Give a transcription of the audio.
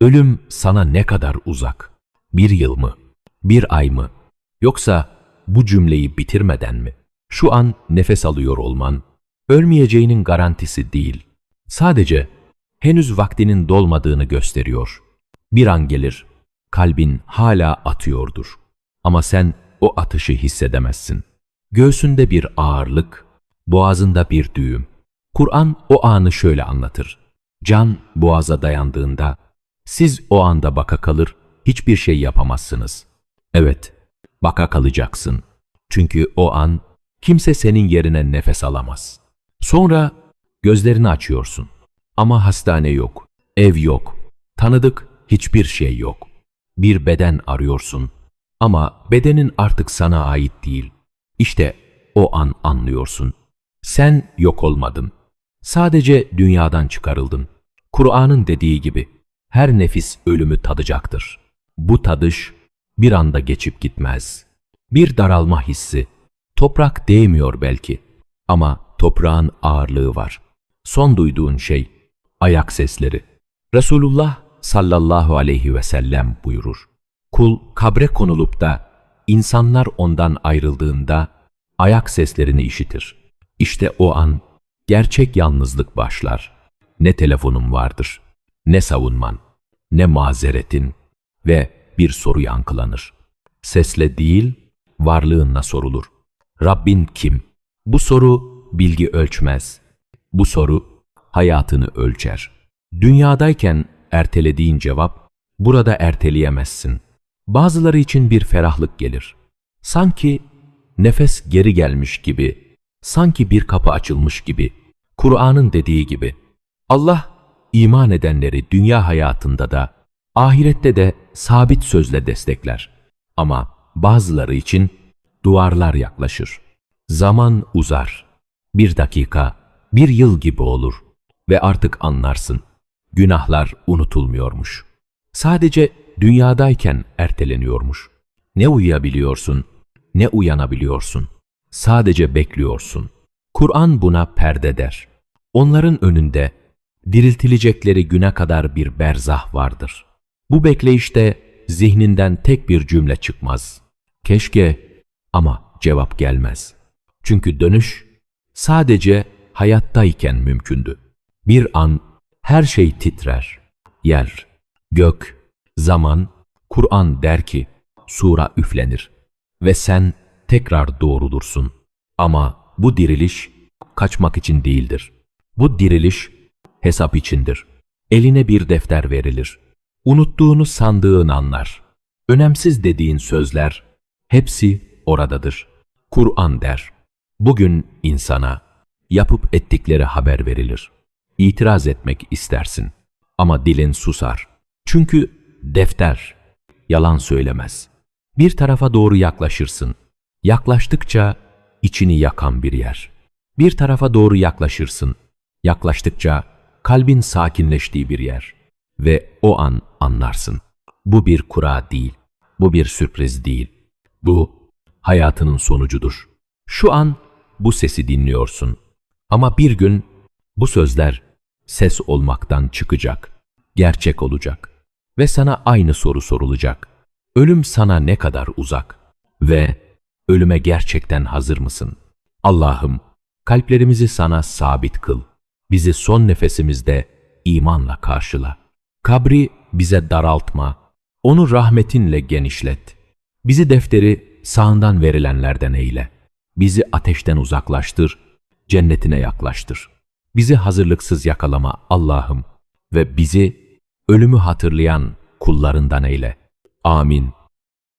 Ölüm sana ne kadar uzak? Bir yıl mı? Bir ay mı? Yoksa bu cümleyi bitirmeden mi? Şu an nefes alıyor olman, ölmeyeceğinin garantisi değil. Sadece henüz vaktinin dolmadığını gösteriyor. Bir an gelir, kalbin hala atıyordur. Ama sen o atışı hissedemezsin. Göğsünde bir ağırlık, boğazında bir düğüm. Kur'an o anı şöyle anlatır. Can boğaza dayandığında, siz o anda baka kalır, hiçbir şey yapamazsınız. Evet, baka kalacaksın. Çünkü o an kimse senin yerine nefes alamaz. Sonra gözlerini açıyorsun. Ama hastane yok, ev yok, tanıdık hiçbir şey yok. Bir beden arıyorsun. Ama bedenin artık sana ait değil. İşte o an anlıyorsun. Sen yok olmadın. Sadece dünyadan çıkarıldın. Kur'an'ın dediği gibi her nefis ölümü tadacaktır. Bu tadış bir anda geçip gitmez. Bir daralma hissi. Toprak değmiyor belki ama toprağın ağırlığı var. Son duyduğun şey ayak sesleri. Resulullah sallallahu aleyhi ve sellem buyurur. Kul kabre konulup da insanlar ondan ayrıldığında ayak seslerini işitir. İşte o an gerçek yalnızlık başlar. Ne telefonun vardır, ne savunman, ne mazeretin ve bir soru yankılanır. Sesle değil, varlığınla sorulur. Rabbin kim? Bu soru bilgi ölçmez. Bu soru hayatını ölçer. Dünyadayken ertelediğin cevap burada erteleyemezsin. Bazıları için bir ferahlık gelir. Sanki nefes geri gelmiş gibi, sanki bir kapı açılmış gibi. Kur'an'ın dediği gibi. Allah iman edenleri dünya hayatında da, ahirette de sabit sözle destekler. Ama bazıları için duvarlar yaklaşır. Zaman uzar. Bir dakika, bir yıl gibi olur ve artık anlarsın. Günahlar unutulmuyormuş. Sadece dünyadayken erteleniyormuş. Ne uyuyabiliyorsun, ne uyanabiliyorsun. Sadece bekliyorsun. Kur'an buna perde der. Onların önünde diriltilecekleri güne kadar bir berzah vardır. Bu bekleyişte zihninden tek bir cümle çıkmaz. Keşke ama cevap gelmez. Çünkü dönüş sadece hayattayken mümkündü. Bir an her şey titrer. Yer, gök, zaman, Kur'an der ki, sura üflenir ve sen tekrar doğrulursun. Ama bu diriliş kaçmak için değildir. Bu diriliş hesap içindir. Eline bir defter verilir. Unuttuğunu sandığın anlar. Önemsiz dediğin sözler hepsi oradadır. Kur'an der. Bugün insana yapıp ettikleri haber verilir. İtiraz etmek istersin ama dilin susar. Çünkü defter yalan söylemez. Bir tarafa doğru yaklaşırsın. Yaklaştıkça içini yakan bir yer. Bir tarafa doğru yaklaşırsın. Yaklaştıkça kalbin sakinleştiği bir yer. Ve o an anlarsın. Bu bir kura değil. Bu bir sürpriz değil. Bu hayatının sonucudur. Şu an bu sesi dinliyorsun. Ama bir gün bu sözler ses olmaktan çıkacak, gerçek olacak ve sana aynı soru sorulacak. Ölüm sana ne kadar uzak ve ölüme gerçekten hazır mısın? Allah'ım kalplerimizi sana sabit kıl. Bizi son nefesimizde imanla karşıla. Kabri bize daraltma, onu rahmetinle genişlet. Bizi defteri sağından verilenlerden eyle. Bizi ateşten uzaklaştır, cennetine yaklaştır. Bizi hazırlıksız yakalama Allah'ım ve bizi ölümü hatırlayan kullarından eyle. Amin.